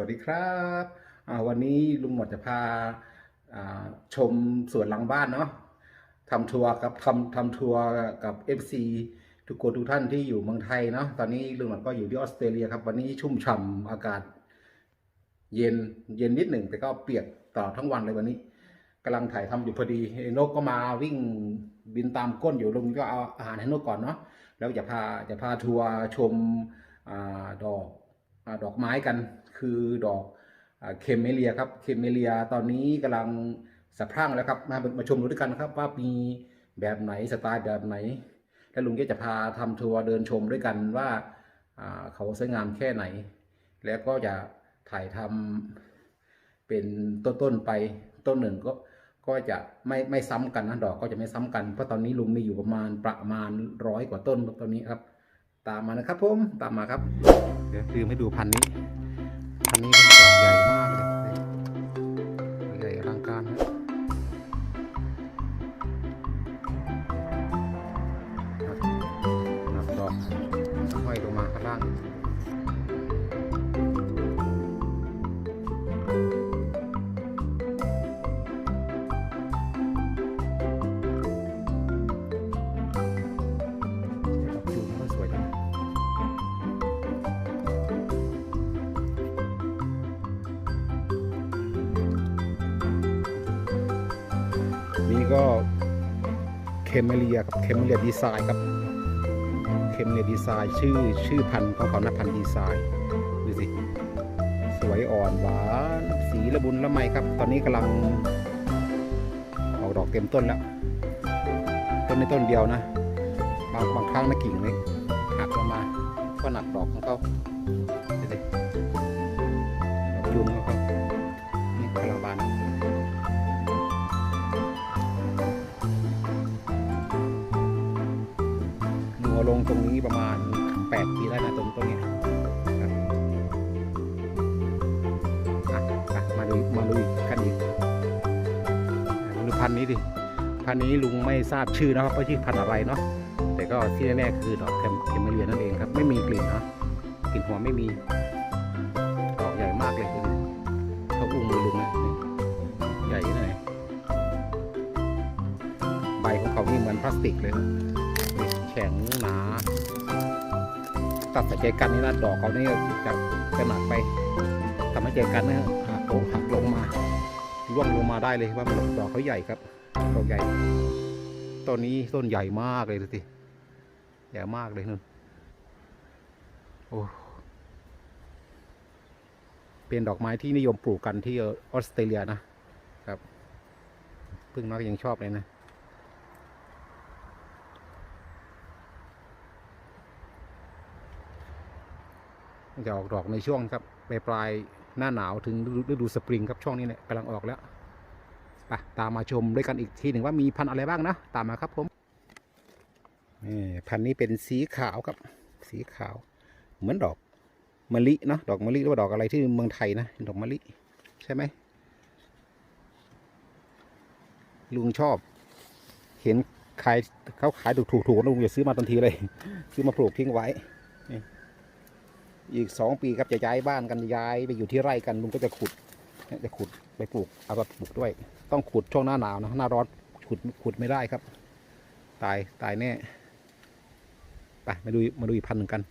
วัสดีครับวันนี้ลุงหมดจะพาชมสวนหลังบ้านเนาะทำทัวร์กับทำทำทัวร์กับ FC ทุกคนทุกท่านที่อยู่เมืองไทยเนาะตอนนี้ลุงหมดก็อยู่ที่ออสเตรเลียครับวันนี้ชุ่มฉ่ำอากาศ เย็นเย็นนิดหนึ่งแต่ก็เปียกตลอดทั้งวันเลยวันนี้กำลังถ่ายทำอยู่พอดีนกก็มาวิ่งบินตามก้นอยู่ลุงก็เอาอาหารให้นกก่อนเนาะแล้วจะพาจะพาทัวร์ชมอดอก ดอกไม้กันคือดอกเคมเมเลียครับเคมเมเลียตอนนี้กำลังสะพรั่งแล้วครับมามาชมดูด้วยกันครับว่ามีแบบไหนสไตล์แบบไหน แล้วลุงก็จะพาทำทัวร์เดินชมด้วยกันว่าเขาสวยงามแค่ไหน แล้วก็จะถ่ายทำเป็นต้นๆไปต้นหนึ่งก็ก็จะไม่ไม่ซ้ำกันนะดอกก็จะไม่ซ้ำกันเพราะตอนนี้ลุงมีอยู่ประมาณประมาณร้อยกว่าต้นตอนนี้ครับ ตามมานะครับผมตามมาครับ เดี๋ยวลืมให้ดูพันนี้ พันนี้เป็นดอกใหญ่มากเลย เคมเมเลียกับเคมเมเลียดีไซน์ครับเคมเมเลียดีไซน์ชื่อชื่อพันธุ์ของเขานะพันธุ์ดีไซน์ดูสิสวยอ่อนหวานสีละบุนละไมครับ ตอนนี้กำลังออกดอกเต็มต้นแล้ว ต้นในต้นเดียวนะบางบางครั้งนะกิ่งเล็กหักลงมาก็หนักดอกของเขาดูสิ ตรงนี้ประมาณ 8 ปีแล้วนะต้นต้นนี้มาดูมาดูอีกกันอีกมาดูพันนี้ดิพันนี้ลุงไม่ทราบชื่อนะครับว่าชื่อพันอะไรเนาะแต่ก็ที่แน่ๆคือดอกเคมเคมเมเลียนั่นเองครับ ไม่มีกลิ่นเนาะกลิ่นหัวไม่มีดอกใหญ่มากเลยดูดิเขาอุ้มมือลุงนะนี่ใหญ่นะใบของเขานี่เหมือนพลาสติกเลยนะ งหนาตัดใส่ใจกันนี่นะดอกเขานี่จะจะหนักไปทำให้ใจกันนะฮะหักลงหักลงมาร่วงลงมาได้เลยว่ามันดอกเขาใหญ่ครับดอกใหญ่ต้นนี้ต้นใหญ่มากเลยดูสิใหญ่มากเลยนุ่นโอ้เป็นดอกไม้ที่นิยมปลูกกันที่ออสเตรเลียนะครับ พึ่งน้อยยังชอบเลยนะ จะออกดอกในช่วงครับปลายปลายหน้าหนาวถึงฤดูสปริงครับช่วงนี้เนี่ยกำลังออกแล้วไปตามมาชมด้วยกันอีกทีหนึ่งว่ามีพันธุ์อะไรบ้างนะ ตามมาครับผมนี่พันธุ์นี้เป็นสีขาวครับ สีขาว เหมือนดอกมะลิเนาะดอกมะลิหรือว่าดอกอะไรที่เมืองไทยนะดอกมะลิใช่ไหมลุงชอบ เห็นขายเขาขายถูกๆๆลุงจะซื้อมาทันทีเลย ซื้อมาปลูกทิ้งไว้ อีกสองปีครับจะย้ายบ้านกันย้ายไปอยู่ที่ไร่กันลุงก็จะขุดจะขุดไปปลูกเอาไปปลูกด้วย ต้องขุดช่วงหน้าหนาวนะหน้าร้อนขุดขุดไม่ได้ครับ ตายตายแน่ไปมาดูมาดูอีกพันหนึ่งกัน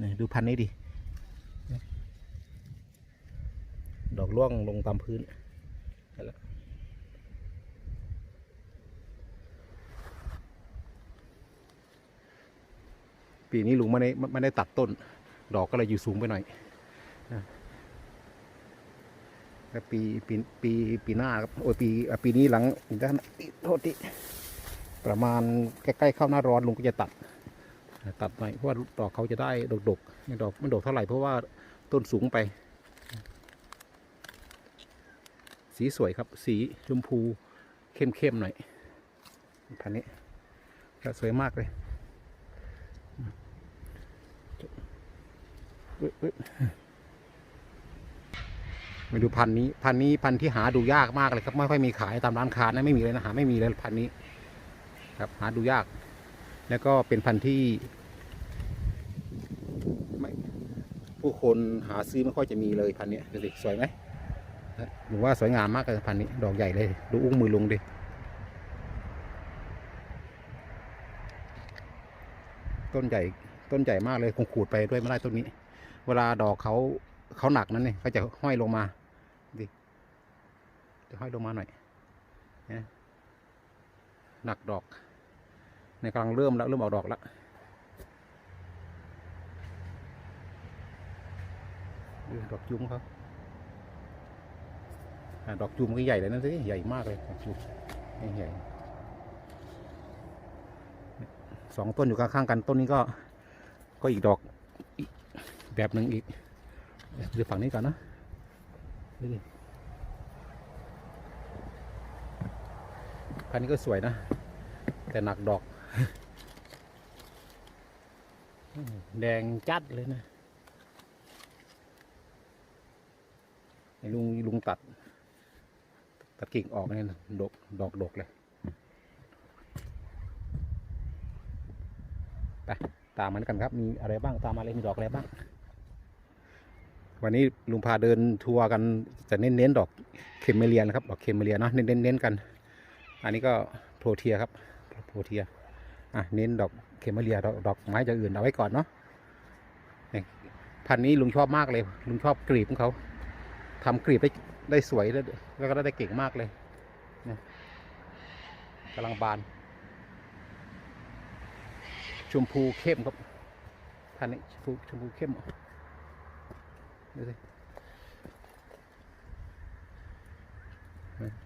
นี่ดูพันนี้ดิดอกร่วงลงตามพื้นแหละ ปีนี้ลุงไม่ได้ไม่ได้ตัดต้น ดอกก็เลยอยู่สูงไปหน่อยนะแล้วปีปีปีปีหน้าครับโอ้ยปีปีนี้หลังด้านโทษทีประมาณใกล้ๆเข้าหน้าร้อนลุงก็จะตัด ตัดหน่อยเพราะว่าดอกเขาจะได้ดกๆไม่ดอกไม่ดกเท่าไหร่เพราะว่าต้นสูงไป สีสวยครับ สีชมพูเข้มๆหน่อยพันนี้สวยมากเลยอุ๊ยอุ๊ย มาดูพันนี้ พันนี้พันที่หาดูยากมากเลยครับ ไม่ค่อยมีขายตามร้านค้านะไม่มีเลยนะหาไม่มีเลยพันนี้ ครับหาดูยาก แล้วก็เป็นพันที่ไม่ผู้คนหาซื้อไม่ค่อยจะมีเลยพันนี้ดูสิสวยไหมหรือว่าสวยงามมากเลยพันนี้ ดอกใหญ่เลย ดูอุ้งมือลุงดิต้นใหญ่ต้นใหญ่มากเลยคงขูดไปด้วยไม่ได้ต้นนี้ เวลาดอกเขาเขาหนักนั้นเนี่ยเขาจะห้อยลงมาดิจะห้อยลงมาหน่อยนะหนักดอกในกำลังเริ่มแล้วเริ่มออกดอกแล้วดอกจุ้มครับอ่าดอกจุ้มก็ใหญ่เลยนั่นสิใหญ่มากเลยดอกจุ้มใหญ่สองต้นอยู่ข้างๆกันต้นนี้ก็ก็อีกดอก แบบหนึ่งอีกดูฝั่งนี้ก่อนนะพันนี้ก็สวยนะ แต่หนักดอก แดงจัดเลยนะไอ้ลุงลุงตัด ตัดกิ่งออกเนี่ยนะดกดอกดกเลยไปตามมันกันครับ มีอะไรบ้างตามมาเลยมีดอกอะไรบ้าง วันนี้ลุงพาเดินทัวร์กันจะเน้นๆดอกเคมเมเลียนะครับดอกเคมเมเลียเนาะเน้นเน้นเน้นกัน อันนี้ก็โพรเทียครับโพรเทียอะเน้นดอกเคมเมเลียดอกดอกไม้จะอื่นเอาไว้ก่อนเนาะนี่พันนี้ลุงชอบมากเลย ลุงชอบกลีบของเขาทำกรีบได้ได้สวยแล้วแล้วก็ได้เก่งมากเลยนะกำลังบาน ชมพูเข้มครับท่านนี้ชมพูชมพูเข้ม ดูสิ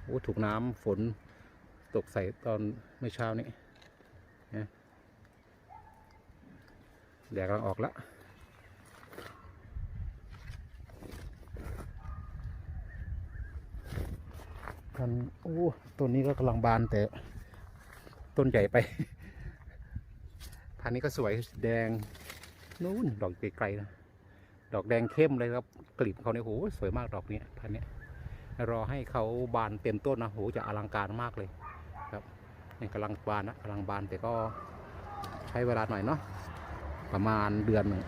โอ้ถูกน้ำฝนตกใส่ตอนเมื่อเช้านี้นะแดดกำลังออกแล้วพันโอ้ต้นนี้ก็กำลังบานแต่ต้นใหญ่ไป พันนี้ก็สวยแดง นู้นดอกไกลๆนะ ดอกแดงเข้มเลยครับกลีบเขาเนี่ยโหสวยมากดอกนี้พันนี้รอให้เขาบานเต็มต้นนะโหจะอลังการมากเลยครับนี่กำลังบานนะกำลังบานแต่ก็ใช้เวลาหน่อยเนาะประมาณเดือนหนึ่ง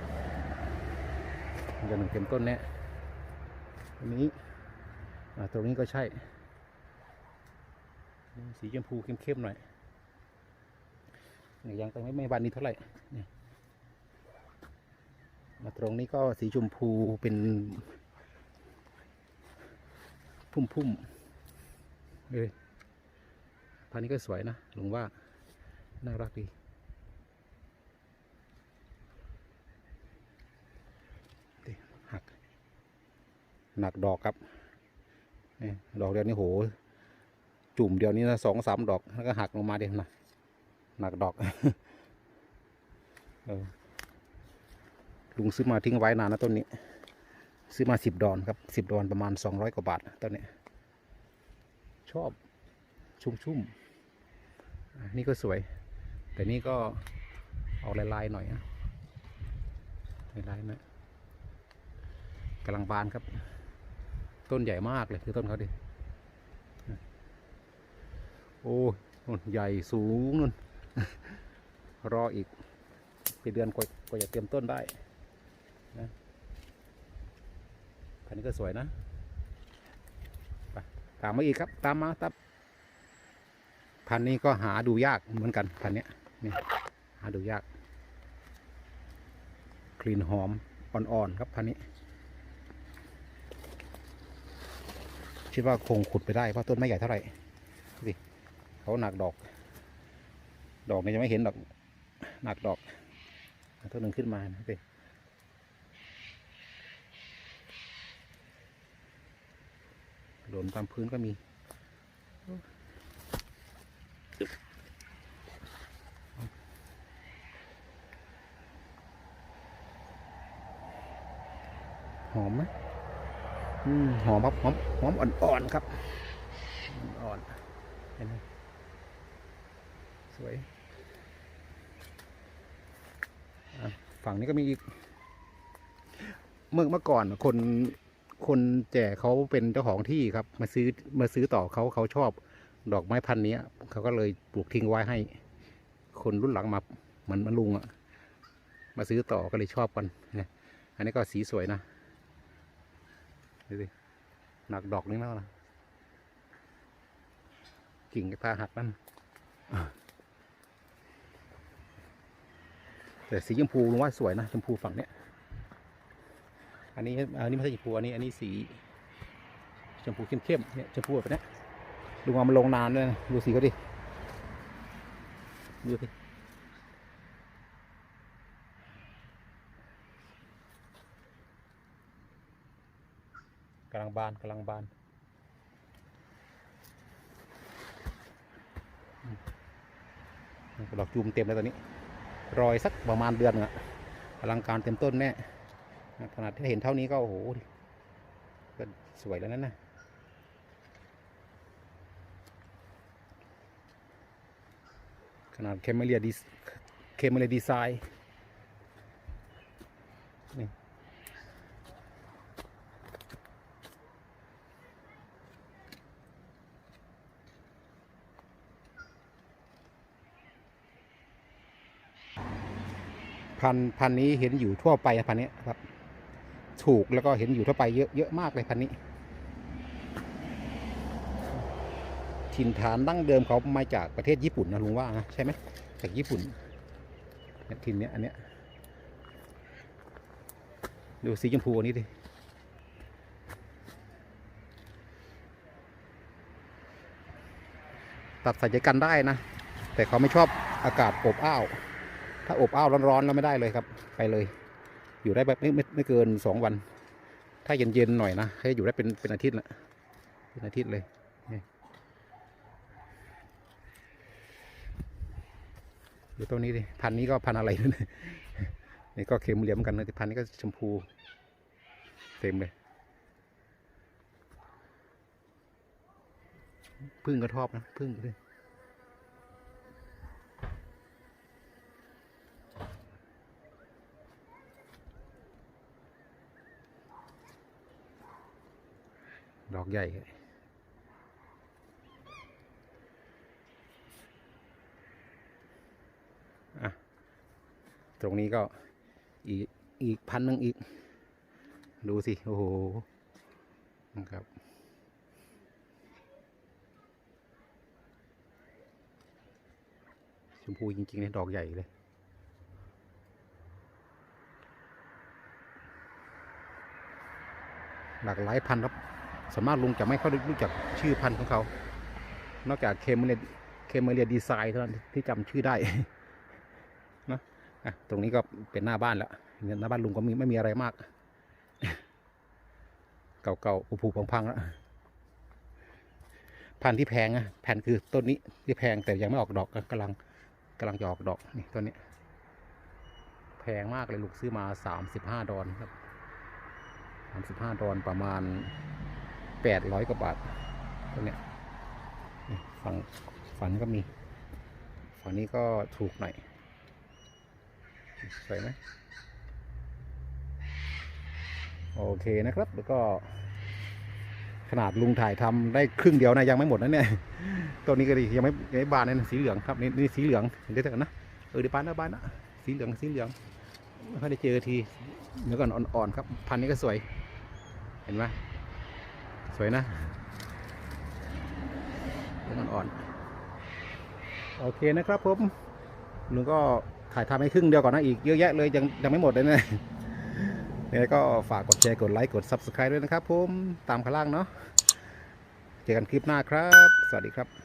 เดือนหนึ่งเต็มต้นเนี้ยอันนี้ตรงนี้ก็ใช่สีชมพูเข้มๆหน่อยยังไปไม่ไม่บานนี้เท่าไหร่นี่ มาตรงนี้ก็สีชมพูเป็น พุ่มๆเอ้ยพันนี้ก็สวยนะหลุงว่า น่ารักดีดหัก หนักดอกครับดอกเดียวนี่โห จุ่มเดียวนี้นะสองสามดอก แล้วก็หักลงมาเดียวนะหนักดอก เออ ลุงซื้อมาทิ้งไว้นานนะต้นนี้ ซื้อมาสิบดอนครับสิบดอนประมาณสองร้อยกว่าบาทต้นนี้ ชอบชุ่มชุ่มๆนี่ก็สวย แต่นี่ก็เอาลายๆหน่อยนะลายๆนะกำลังบานครับ ต้นใหญ่มากเลยคือต้นเขาดิโอ้ยนู่นใหญ่สูงนู่นรออีกเป็นเดือนกว่าจะเตรียมต้นได้นะพั นนี้ก็สวยนะไปตามมาอีกครับ ตามมาตามพันนี้ก็หาดูยากเหมือนกันพันนี้นี่หาดูยาก กลิ่นหอมอ่อนๆครับพันนี้คิดว่าคงขุดไปได้เพราะต้นไม่ใหญ่เท่าไหร่เขาหนักดอก ดอกนี่จะไม่เห็นดอกหนักดอกต้นหนึ่งขึ้นมานะสิ หล่นตามพื้นก็มีหอมไหมอืมหอมครับหอมหอมอ่อนๆครับอ่อนเห็นไหมสวยฝั่งนี้ก็มีอีก เมื่อเมื่อก่อนคน คนแจกเขาเป็นเจ้าของที่ครับ มาซื้อมาซื้อต่อเขาเขาชอบดอกไม้พันธุ์นี้เขาก็เลยปลูกทิ้งไว้ให้ คนรุ่นหลังมาเหมือนมันลุงอะมาซื้อต่อก็เลยชอบกันนะอันนี้ก็สีสวยนะดูสิหนักดอกนึงแล้วนะกิ่งกระทาหักนั่นแต่สีชมพูลุงว่าสวยนะชมพูฝั่งเนี้ย อันนี้อันนี้ไม่ใช่ชมพูอันนี้อันนี้สีชมพูเข้มๆเนี่ยชมพูแบบนี้ดูว่ามันลงนานด้วยนะดูสีเขาดิดูสิกำลังบานกำลังบานดอกจูมเต็มแล้วตอนนี้ รอยสักประมาณเดือนอะอลังการเต็มต้นแน่ ขนาดที่เห็นเท่านี้ก็โอ้โหก็สวยแล้วนั่นนะขนาดเคมเมเลียดีเคมเมเลียดีไซน์นี่พันพันนี้เห็นอยู่ทั่วไปนะพันนี้ครับ ถูกแล้วก็เห็นอยู่ทั่วไปเยอะเยอะมากเลยพันนี้ ถิ่นฐานดั้งเดิมเขามาจากประเทศญี่ปุ่นนะลุงว่านะใช่ไหมจากญี่ปุ่นเนี่ยถิ่นเนี้ยอันเนี้ยดูสีชมพูอันนี้ดิตัดใส่ใจกันได้นะ แต่เขาไม่ชอบอากาศอบอ้าว ถ้าอบอ้าวร้อนๆแล้วไม่ได้เลยครับ ไปเลย อยู่ได้แบบไม่ไม่ไม่เกินสองวัน ถ้าเย็นๆหน่อยนะให้อยู่ได้เป็นเป็นอาทิตย์ละเป็นอาทิตย์เลยนี่ดูตัวนี้ดิพันธ์นี้ก็พันธุ์อะไรนี่นี่ก็เค็มเหลี่ยมกันนะพันธุ์นี้ก็ชมพูเต็มเลยพึ่งก็ชอบนะพึ่งด้วย อกใหญ่ตรงนี้ก็อีกอีกพันหนึ่งอีก ดูสิ โอ้โหนะครับชมพูจริงๆเนี่ยดอกใหญ่เลย หลากหลายพันธุ์ครับ สามารถลุงจะไม่ค่อยรู้จักชื่อพันธุ์ของเขา นอกจากเคมเมเลียเคมเมเลียดีไซน์เท่านั้นที่จำชื่อได้นะอะตรงนี้ก็เป็นหน้าบ้านแล้วเนี่ยหน้าบ้านลุงก็มีไม่มีอะไรมาก เก่าๆผุๆพังๆแล้วพันธุ์ที่แพงนะแผ่นคือต้นนี้ที่แพงแต่ยังไม่ออกดอกกำลังกำลังจะออกดอกนี่ต้นนี้แพงมากเลยลูกซื้อมาสามสิบห้าดอลครับสามสิบห้าดอลประมาณ แปดร้อยกว่าบาทตัวเนี้ยฝั่งฝั่งนี้ก็มี ฝั่งนี้ก็ถูกหน่อย สวยไหมโอเคนะครับ แล้วก็ขนาดลุงถ่ายทำได้ครึ่งเดียวนะยังไม่หมดนะเนี่ยตัวนี้ก็ดียังไม่ยังไม่บานเลยนะสีเหลืองครับนี่นี่สีเหลืองเห็นได้เถอะนะเออเดี๋ยวบานนะบานนะสีเหลืองสีเหลืองไม่ค่อยได้เจอทีเนื้อก่อนอ่อนๆครับ พันนี้ก็สวย เห็นไหม สวยนะเนื้ออ่อน โอเคนะครับผมลุงก็ถ่ายทำให้ครึ่งเดียวก่อนนะอีกเยอะแยะเลยยังยังไม่หมดเลยเนี่ยก็ฝากกดแชร์กดไลค์กด subscribe ด้วยนะครับผมตามข้างล่างเนาะเจอกันคลิปหน้าครับ สวัสดีครับ